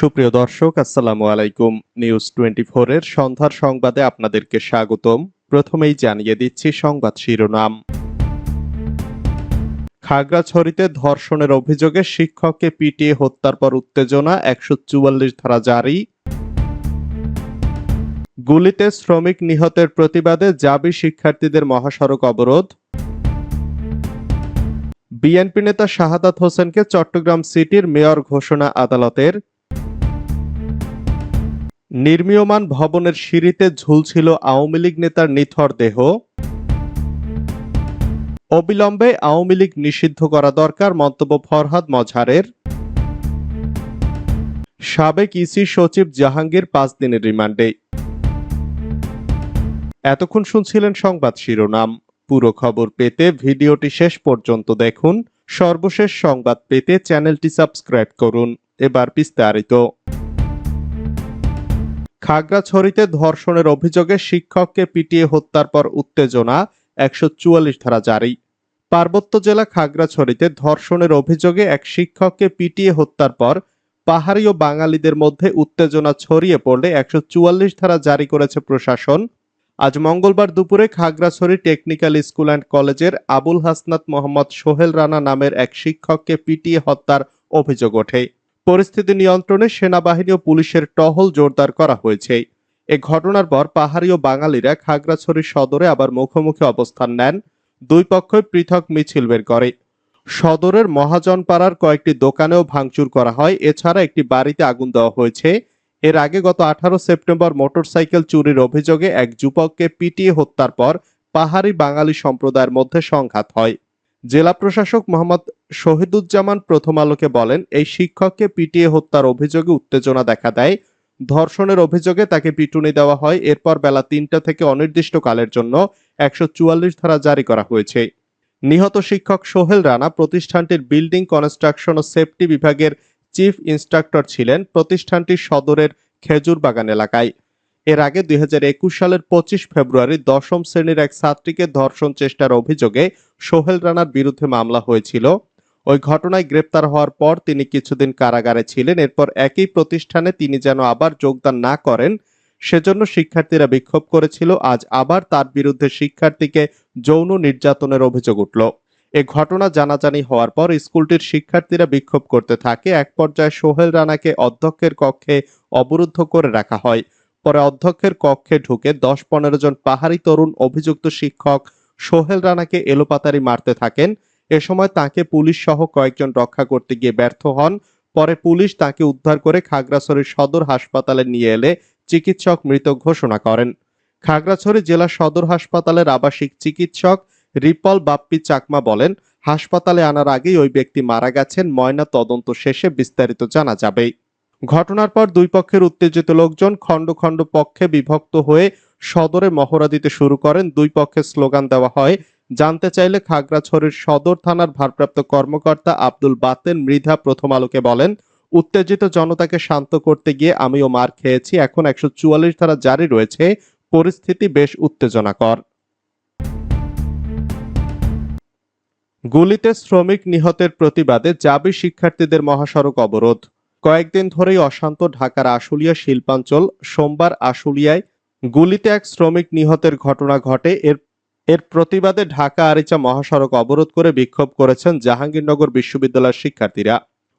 সুপ্রিয় দর্শক, আসসালামু আলাইকুম। নিউজ টোয়েন্টি এর সন্ধ্যার সংবাদে আপনাদেরকে স্বাগতম। প্রথমেই জানিয়ে দিচ্ছি সংবাদ শিরোনাম। খাগড়াছড়িতে ধর্ষণের অভিযোগে শিক্ষককে পিটিয়ে হত্যার পর উত্তেজনা, একশো চুয়াল্লিশ ধারা জারি। গুলিতে শ্রমিক নিহতের প্রতিবাদে জাবি শিক্ষার্থীদের মহাসড়ক অবরোধ। বিএনপি নেতা শাহাদাত হোসেনকে চট্টগ্রাম সিটির মেয়র ঘোষণা আদালতের। নির্মীয়মান ভবনের সিঁড়িতে ঝুলছিল আওয়ামী লীগ নেতার নিথর দেহ। অবিলম্বে আওয়ামী লীগ নিষিদ্ধ করা দরকার মন্তব্য ফরহাদ মজহারের। সাবেক ইসি সচিব জাহাঙ্গীর পাঁচ দিনের রিমান্ডে। এতক্ষণ শুনছিলেন সংবাদ শিরোনাম। পুরো খবর পেতে ভিডিওটি শেষ পর্যন্ত দেখুন। সর্বশেষ সংবাদ পেতে চ্যানেলটি সাবস্ক্রাইব করুন। এবার বিস্তারিত। খাগড়াছড়িতে ধর্ষণের অভিযোগে শিক্ষককে পিটিয়ে হত্যার পর উত্তেজনা একশো চুয়াল্লিশ ধারা জারি। পার্বত্য জেলা খাগড়াছড়িতে ধর্ষণের অভিযোগে এক শিক্ষককে পিটিয়ে হত্যার পর পাহাড়ি ও বাঙালিদের মধ্যে উত্তেজনা ছড়িয়ে পড়লে একশো চুয়াল্লিশ ধারা জারি করেছে প্রশাসন। আজ মঙ্গলবার দুপুরে খাগড়াছড়ি টেকনিক্যাল স্কুল অ্যান্ড কলেজের আবুল হাসনাত মোহাম্মদ সোহেল রানা নামের এক শিক্ষককে পিটিয়ে হত্যার অভিযোগ ওঠে। পরিস্থিতি নিয়ন্ত্রণে সেনাবাহিনী ও পুলিশের টহল জোরদার করা হয়েছে। এ ঘটনার পর পাহাড়ি ও বাঙালিরা খাগড়াছড়ি সদরে আবার মুখোমুখি অবস্থান নেন। দুই পক্ষই পৃথক মিছিল বের করে। সদরের মহাজনপাড়ার কয়েকটি দোকানেও ভাঙচুর করা হয়। এছাড়া একটি বাড়িতে আগুন দেওয়া হয়েছে। এর আগে গত আঠারো সেপ্টেম্বর মোটরসাইকেল চুরির অভিযোগে এক যুবককে পিটিয়ে হত্যার পর পাহাড়ি বাঙালি সম্প্রদায়ের মধ্যে সংঘাত হয়। জেলা প্রশাসক মোহাম্মদ শহীদুজ্জামান প্রথম আলোকে বলেন, এই শিক্ষককে পিটিয়ে হত্যার অভিযোগে উত্তেজনা দেখা দেয়। ধর্ষণের অভিযোগে তাকে পিটুনি দেওয়া হয়। এরপর বেলা তিনটা থেকে অনির্দিষ্টকালের জন্য একশো চুয়াল্লিশ ধারা জারি করা হয়েছে। নিহত শিক্ষক সোহেল রানা প্রতিষ্ঠানটির বিল্ডিং কনস্ট্রাকশন ও সেফটি বিভাগের চিফ ইন্সট্রাক্টর ছিলেন প্রতিষ্ঠানটির সদরের খেজুর বাগান এলাকায়। এর আগে দুই হাজার একুশ সালের পঁচিশ ফেব্রুয়ারি দশম শ্রেণির এক ছাত্রীকে ধর্ষণ চেষ্টার অভিযোগে সোহেল রানার বিরুদ্ধে মামলা হয়েছিল। ওই ঘটনায় গ্রেপ্তার হওয়ার পর তিনি কিছুদিন কারাগারে ছিলেন। এরপর একই প্রতিষ্ঠানে তিনি যেন আবার যোগদান না করেন, সেজন্য শিক্ষার্থীরা বিক্ষোভ করেছিল। আজ আবার তার বিরুদ্ধে শিক্ষার্থীকে যৌন নির্যাতনের অভিযোগ উঠল। এ ঘটনা জানাজানি হওয়ার পর স্কুলটির শিক্ষার্থীরা বিক্ষোভ করতে থাকে। এক পর্যায়ে সোহেল রানাকে অধ্যক্ষের কক্ষে অবরুদ্ধ করে রাখা হয়। পরে অধ্যক্ষের কক্ষে ঢুকে দশ পনেরো জন পাহাড়ি তরুণ অভিযুক্ত শিক্ষক সোহেল রানাকে এলোপাতারি মারতে থাকেন। এ সময় তাকে পুলিশ সহ কয়েকজন রক্ষা করতে গিয়ে ব্যর্থ হন। পরে পুলিশ তাকে উদ্ধার করে খাগড়াছড়ির সদর হাসপাতালে নিয়ে এলে চিকিৎসক মৃত ঘোষণা করেন। খাগড়াছড়ি জেলা সদর হাসপাতালের আবাসিক চিকিৎসক রিপল বাপ্পি চাকমা বলেন, হাসপাতালে আনার আগেই ওই ব্যক্তি মারা গেছেন, ময়না তদন্ত শেষে বিস্তারিত জানা যাবে। ঘটনার পর দুই পক্ষের উত্তেজিত লোকজন খণ্ড খণ্ড পক্ষে বিভক্ত হয়ে সদরে মহড়া দিতে শুরু করেন। দুই পক্ষে স্লোগান দেওয়া হয় জানতে চাইলে খাগড়াছড়ির সদর থানার ভারপ্রাপ্ত কর্মকর্তা আব্দুল বাতেন মৃধা প্রথম আলোকে বলেন, উত্তেজিত জনতাকে শান্ত করতে গিয়ে আমিও মার খেয়েছি, এখন একশো চুয়াল্লিশ ধারা জারি রয়েছে, পরিস্থিতি বেশ উত্তেজনাকর। গুলিতে শ্রমিক নিহতের প্রতিবাদে জাবি শিক্ষার্থীদের মহাসড়ক অবরোধ। কয়েকদিন ধরেই অশান্ত ঢাকার আশুলিয়া শিল্পাঞ্চল, সোমবার আশুলিয়ায় গুলিতে এক শ্রমিক নিহতের ঘটনা ঘটে, এর এর প্রতিবাদে ঢাকা আরিচা মহাসড়ক অবরোধ করে বিক্ষোভ করেছেন জাহাঙ্গীরনগর বিশ্ববিদ্যালয়ের শিক্ষার্থীরা।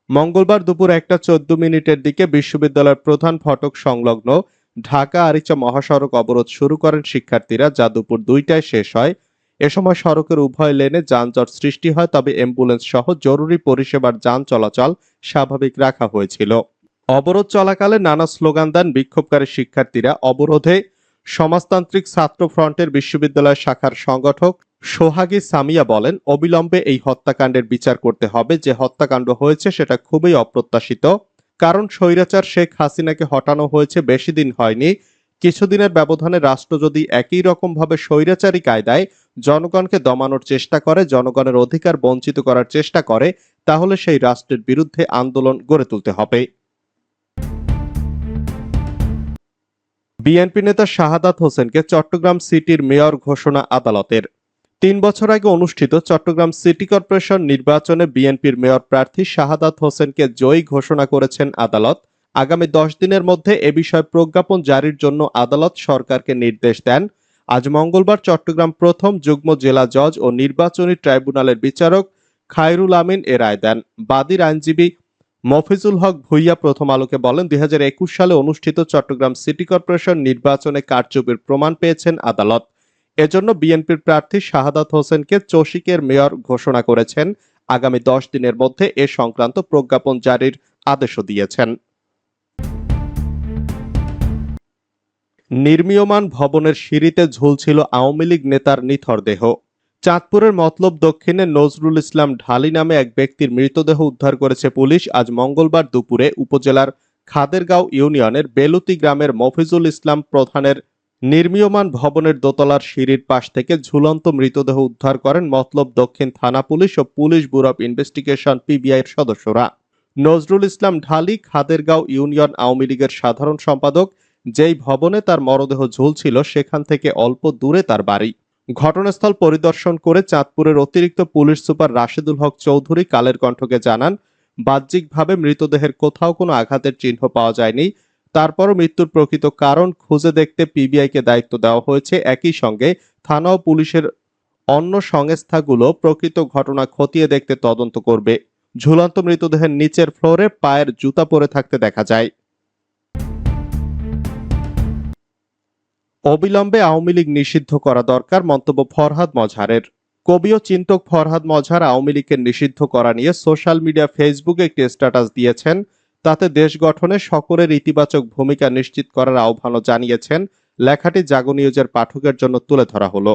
মঙ্গলবার দুপুর একটা চোদ্দ মিনিটের দিকে বিশ্ববিদ্যালয়ের প্রধান ফটক সংলগ্ন ঢাকা আরিচা মহাসড়ক অবরোধ শুরু করেন শিক্ষার্থীরা, যা দুপুর দুইটায় শেষ হয়। এ সময় সড়কের উভয় লেনে যানজট সৃষ্টি হয়, তবে অ্যাম্বুলেন্স সহ জরুরি পরিষেবার যান চলাচল স্বাভাবিক রাখা হয়েছিল। অবরোধ চলাকালে নানা স্লোগান দেন বিক্ষোভকারী শিক্ষার্থীরা। অবরোধে সমাজতান্ত্রিক ছাত্র ফ্রন্টের বিশ্ববিদ্যালয় শাখার সংগঠক সোহাগী সামিয়া বলেন, অবিলম্বে এই হত্যাকাণ্ডের বিচার করতে হবে। যে হত্যাকাণ্ড হয়েছে সেটা খুবই অপ্রত্যাশিত। কারণ স্বৈরাচার শেখ হাসিনাকে হটানো হয়েছে বেশি দিন হয়নি। কিছুদিনের ব্যবধানে রাষ্ট্র যদি একই রকম ভাবে স্বৈরাচারী কায়দায় জনগণকে দমানোর চেষ্টা করে, জনগণের অধিকার বঞ্চিত করার চেষ্টা করে, তাহলে সেই রাষ্ট্রের বিরুদ্ধে আন্দোলন গড়ে তুলতে হবে। বিএনপি নেতা শাহাদাত হোসেনকে চট্টগ্রাম সিটির মেয়র ঘোষণা আদালতের। তিন বছর আগে অনুষ্ঠিত চট্টগ্রাম সিটি কর্পোরেশন নির্বাচনে বিএনপির মেয়র প্রার্থী শাহাদাত হোসেনকে জয়ী ঘোষণা করেছেন আদালত। আগামী দশ দিনের মধ্যে এ বিষয়ে প্রজ্ঞাপন জারির জন্য আদালত সরকারকে নির্দেশ দেন। আজ মঙ্গলবার চট্টগ্রাম প্রথম যুগ্ম জেলা জজ ও নির্বাচনী ট্রাইব্যুনালের বিচারক খায়রুল আমিন এ রায় দেন। বাদীর আইনজীবী মফিজুল হক ভুইয়া প্রথম আলোকে বলেন, দুই হাজার একুশ সালে অনুষ্ঠিত চট্টগ্রাম সিটি কর্পোরেশন নির্বাচনে কারচুপির প্রমাণ পেয়েছেন আদালত। এজন্য বিএনপির প্রার্থী শাহাদাত হোসেনকে চসিকের মেয়র ঘোষণা করেছেন। আগামী দশ দিনের মধ্যে এ সংক্রান্ত প্রজ্ঞাপন জারির আদেশও দিয়েছেন। নির্মীয়মান ভবনের সিঁড়িতে ঝুলছিল আওয়ামী লীগ নেতার নিথর দেহ। চাঁদপুরের মতলব দক্ষিণে নজরুল ইসলাম ঢালি নামে এক ব্যক্তির মৃতদেহ উদ্ধার করেছে পুলিশ আজ মঙ্গলবার দুপুরে উপজেলার খাদেরগাঁও ইউনিয়নের বেলুতি গ্রামের মফিজুল ইসলাম প্রধানের নির্মীয়মান ভবনের দোতলার সিঁড়ির পাশ থেকে ঝুলন্ত মৃতদেহ উদ্ধার করেন মতলব দক্ষিণ থানা পুলিশ ও পুলিশ ব্যুরো অব ইনভেস্টিগেশন পিবিআইয়ের সদস্যরা। নজরুল ইসলাম ঢালি খাদেরগাঁও ইউনিয়ন আওয়ামী লীগের সাধারণ সম্পাদক, যেই ভবনে তার মরদেহ ঝুলছিল সেখান থেকে অল্প দূরে তার বাড়ি। ঘটনাস্থল পরিদর্শন করে চাঁদপুরের অতিরিক্ত পুলিশ সুপার রাশেদুল হক চৌধুরী কালের কণ্ঠকে জানান, বাহ্যিকভাবে মৃতদেহের কোথাও কোনো আঘাতের চিহ্ন পাওয়া যায়নি। তারপরও মৃত্যুর প্রকৃত কারণ খুঁজে দেখতে পিবিআইকে দায়িত্ব দেওয়া হয়েছে। একই সঙ্গে থানা ও পুলিশের অন্য সংস্থাগুলো প্রকৃত ঘটনা খতিয়ে দেখতে তদন্ত করবে। ঝুলন্ত মৃতদেহের নিচের ফ্লোরে পায়ের জুতা পরে থাকতে দেখা যায়। অবিলম্বে আওয়ামী লীগ নিষিদ্ধ করা দরকার মন্তব্য ফরহাদ মজহারের। কবি ও চিন্তক ফরহাদ মজহার আওয়ামী লীগকে নিষিদ্ধ করা নিয়ে সোশ্যাল মিডিয়া ফেসবুকে একটি স্ট্যাটাস দিয়েছেন। তাতে দেশ গঠনে সকলের ইতিবাচক ভূমিকা নিশ্চিত করার আহ্বানও জানিয়েছেন। লেখাটি জাগো নিউজের পাঠকের জন্য তুলে ধরা হলো।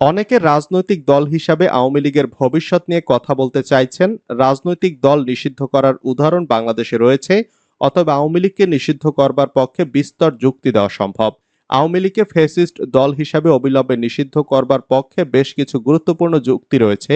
অনেকে রাজনৈতিক দল হিসাবে আওয়ামী লীগের ভবিষ্যৎ নিয়ে কথা বলতে চাইছেন। রাজনৈতিক দল নিষিদ্ধ করার উদাহরণ বাংলাদেশে রয়েছে অথবা আওয়ামী লীগকে নিষিদ্ধ করবার পক্ষে বিস্তর যুক্তি দেওয়া সম্ভব। আওয়ামী লীগকে ফেসিস্ট দল হিসাবে অবিলম্বে নিষিদ্ধ করবার পক্ষে বেশ কিছু গুরুত্বপূর্ণ যুক্তি রয়েছে।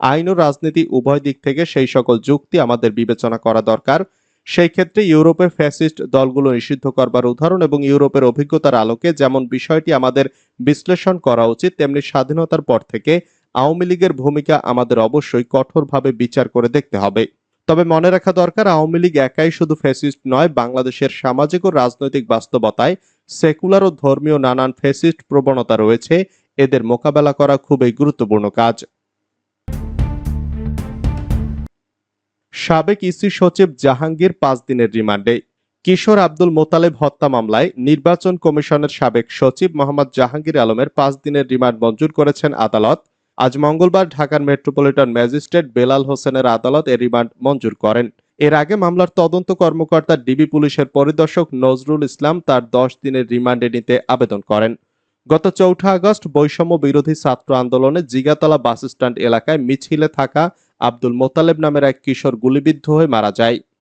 আইন ও রাজনীতি উভয় দিক থেকে সেই সকল যুক্তি আমাদের বিবেচনা করা দরকার। সেই ক্ষেত্রে ইউরোপে ফ্যাসিস্ট দলগুলো নিষিদ্ধ করবার উদাহরণ এবং ইউরোপের অভিজ্ঞতার আলোকে যেমন বিষয়টি আমাদের বিশ্লেষণ করা উচিত, তেমনি স্বাধীনতার পর থেকে আওয়ামী লীগের ভূমিকা আমাদের অবশ্যই কঠোরভাবে বিচার করে দেখতে হবে। তবে মনে রাখা দরকার, আওয়ামী লীগ একাই শুধু ফ্যাসিস্ট নয়, বাংলাদেশের সামাজিক ও রাজনৈতিক বাস্তবতায় সেকুলার ও ধর্মীয় নানান ফ্যাসিস্ট প্রবণতা রয়েছে। এদের মোকাবেলা করা খুবই গুরুত্বপূর্ণ কাজ। সাবেক ইসি সচিব জাহাঙ্গীর পাঁচ দিনের রিমান্ডে। কিশোর আব্দুল মোতালেব হত্যা মামলায় নির্বাচন কমিশনের সাবেক সচিব মোহাম্মদ জাহাঙ্গীর আলমের পাঁচ দিনের রিমান্ড মঞ্জুর করেছেন আদালত। আজ মঙ্গলবার ঢাকার মেট্রোপলিটন ম্যাজিস্ট্রেট বেলাল হোসেনের আদালত এ রিমান্ড মঞ্জুর করেন। এর আগে মামলার তদন্ত কর্মকর্তা ডিবি পুলিশের পরিদর্শক নজরুল ইসলাম তার দশ দিনের রিমান্ডে নিতে আবেদন করেন। গত চৌঠা আগস্ট বৈষম্য বিরোধী ছাত্র আন্দোলনে জিগাতলা বাস স্ট্যান্ড এলাকায় মিছিলে থাকা আব্দুল মোতালেব নামের এক কিশোর গুলিবিদ্ধ হয়ে মারা যায়।